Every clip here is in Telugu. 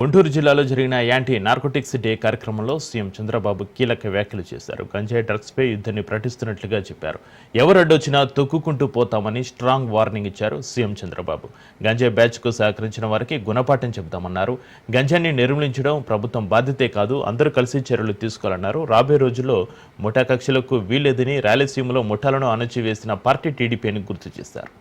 గుంటూరు జిల్లాలో జరిగిన యాంటీ నార్కోటిక్స్ డే కార్యక్రమంలో సీఎం చంద్రబాబు కీలక వ్యాఖ్యలు చేశారు. గంజాయి డ్రగ్స్పై యుద్ధాన్ని ప్రకటిస్తున్నట్లుగా చెప్పారు. ఎవరు అడ్డొచ్చినా తొక్కుకుంటూ పోతామని స్ట్రాంగ్ వార్నింగ్ ఇచ్చారు సీఎం చంద్రబాబు. గంజాయి బ్యాచ్కు సహకరించిన వారికి గుణపాఠం చెబుతామన్నారు గంజాన్ని నిర్మూలించడం ప్రభుత్వం బాధ్యతే కాదు అందరూ కలిసి చర్యలు తీసుకోవాలన్నారు. రాబోయే రోజుల్లో ముఠా కక్షలకు వీల్లేదని రాయలసీమలో ముఠాలను అణచివేసిన పార్టీ టీడీపీని గుర్తు చేశారు.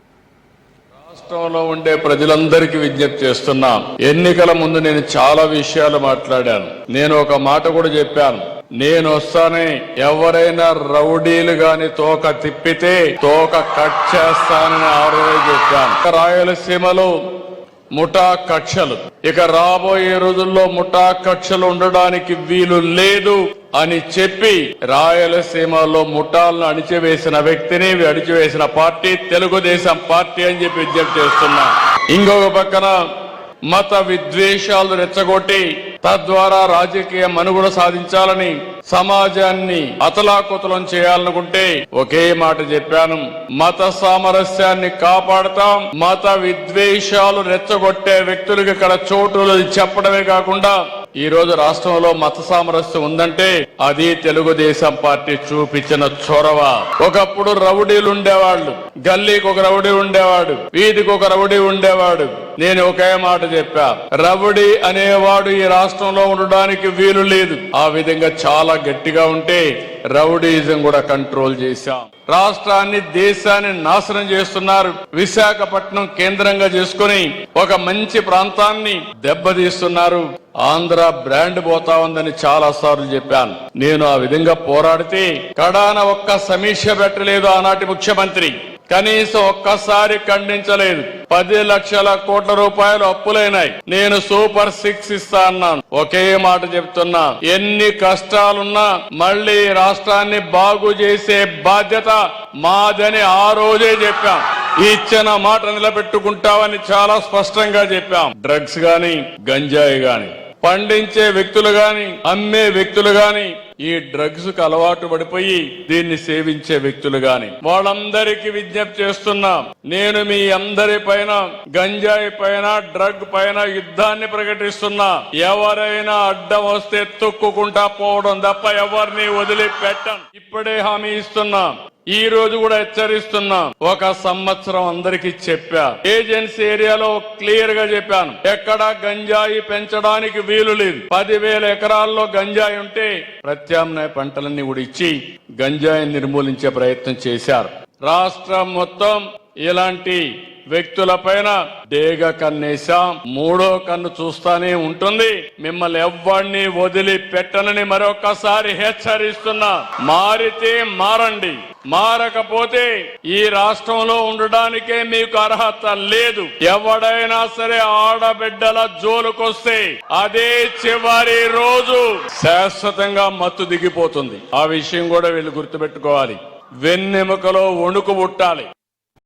రాష్ట్రంలో ఉండే ప్రజలందరికీ విజ్ఞప్తి చేస్తున్నాం. ఎన్నికల ముందు నేను చాలా విషయాలు మాట్లాడాను. నేను ఒక మాట కూడా చెప్పాను. నేను వస్తానే ఎవరైనా రౌడీలు గాని తోక తిప్పితే తోక కట్ చేస్తానని ఆ చెప్పాను. రాయలసీమలో ముఠా కక్షలు ఇక రాబోయే రోజుల్లో ముఠా కక్షలు ఉండడానికి వీలు లేదు అని చెప్పి రాయలసీమలో ముఠాలను అణిచివేసిన వ్యక్తిని అణిచివేసిన పార్టీ తెలుగుదేశం పార్టీ అని చెప్పి విజ్ఞప్తి చేస్తున్నా. ఇంకొక పక్కన మత విద్వేషాలు రెచ్చగొట్టి తద్వారా రాజకీయ మనుగడ సాధించాలని సమాజాన్ని అతలాకుతలం చేయాలనుకుంటే ఒకే మాట చెప్పాను. మత సామరస్యాన్ని కాపాడతాం. మత విద్వేషాలు రెచ్చగొట్టే వ్యక్తులకు ఇక్కడ చోటు చెప్పడమే కాకుండా ఈ రోజు రాష్ట్రంలో మత సామరస్యం ఉందంటే అది తెలుగుదేశం పార్టీ చూపించిన చొరవ. ఒకప్పుడు రౌడీలు ఉండేవాళ్ళు. గల్లీకి ఒక రౌడీ ఉండేవాడు. వీధికి ఒక రౌడీ ఉండేవాడు. నేను ఒకే మాట చెప్పా. రౌడీ అనేవాడు ఈ రాష్ట్రంలో ఉండడానికి వీలు లేదు. ఆ విధంగా చాలా గట్టిగా ఉంటే రౌడీజం కూడా కంట్రోల్ చేశాం. రాష్ట్రాన్ని దేశాన్ని నాశనం చేస్తున్నారు. విశాఖపట్నం కేంద్రంగా చేసుకుని ఒక మంచి ప్రాంతాన్ని దెబ్బతీస్తున్నారు. ఆంధ్ర బ్రాండ్ పోతా ఉందని చాలా సార్లు చెప్పాను. నేను ఆ విధంగా పోరాడితే కడాన ఒక్క సమీక్ష పెట్టలేదు ఆనాటి ముఖ్యమంత్రి. కనీసం ఒక్కసారి ఖండించలేదు. పది లక్షల కోట్ల రూపాయలు అప్పులైనాయి. నేను సూపర్ సిక్స్ ఇస్తా అన్నాను. ఒకే మాట చెప్తున్నా. ఎన్ని కష్టాలున్నా మళ్ళీ రాష్ట్రాన్ని బాగు చేసే బాధ్యత మాదని ఆ రోజే చెప్పాం. ఇచ్చిన మాట నిలబెట్టుకుంటామని చాలా స్పష్టంగా చెప్పాం. డ్రగ్స్ గాని గంజాయి గాని పండించే వ్యక్తులు గాని అమ్మే వ్యక్తులు గాని ఈ డ్రగ్స్కు అలవాటు పడిపోయి దీన్ని సేవించే వ్యక్తులు గాని. వాళ్ళందరికీ విజ్ఞప్తి చేస్తున్నా నేను మీ అందరి పైన గంజాయి పైన డ్రగ్ పైన యుద్ధాన్ని ప్రకటిస్తున్నా. ఎవరైనా అడ్డం వస్తే తొక్కుకుంటా పోవడం తప్ప ఎవరిని వదిలిపెట్టను. ఇప్పుడే హామీ ఇస్తున్నా. ఈ రోజు కూడా హెచ్చరిస్తున్నా ఒక సంవత్సరం అందరికి చెప్పా. ఏజెన్సీ ఏరియాలో క్లియర్గా చెప్పాను. ఎక్కడ గంజాయి పెంచడానికి వీలు లేదు. పదివేల ఎకరాల్లో గంజాయి ఉంటే ప్రత్యామ్నాయ పంటలన్నీ కూడా ఇచ్చి గంజాయి నిర్మూలించే ప్రయత్నం చేశారు. రాష్ట్రం మొత్తం ఇలాంటి వ్యక్తులపైన డేగ కన్నేశాం మూడో కన్ను చూస్తానే ఉంటుంది. మిమ్మల్ని ఎవ్వడిని వదిలి పెట్టనని మరొకసారి హెచ్చరిస్తున్నా. మారితే మారండి. మారకపోతే ఈ రాష్ట్రంలో ఉండడానికే మీకు అర్హత లేదు. ఎవడైనా సరే ఆడబిడ్డల జోలుకొస్తే అదే చివరి రోజు శాశ్వతంగా మత్తు దిగిపోతుంది. ఆ విషయం కూడా వీళ్ళు గుర్తుపెట్టుకోవాలి. వెన్నెముకలో వణుకు పుట్టాలి.